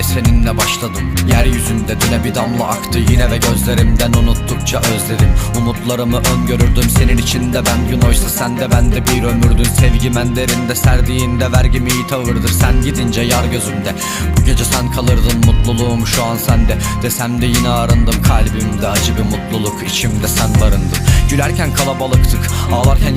Yine seninle başladım. Yeryüzünde düne bir damla aktı. Yine ve gözlerimden unuttukça özledim. Umutlarımı öngörürdüm senin içinde ben gün oysa. Sen de ben de bir ömürdün. Sevgim en derinde serdiğinde vergim iyi tavırdır. Sen gidince yar gözümde. Bu gece sen kalırdın mutluluğum şu an sende. Desem de yine arındım. Kalbimde acı bir mutluluk içimde sen barındın. Gülerken kalabalıktık ağlarken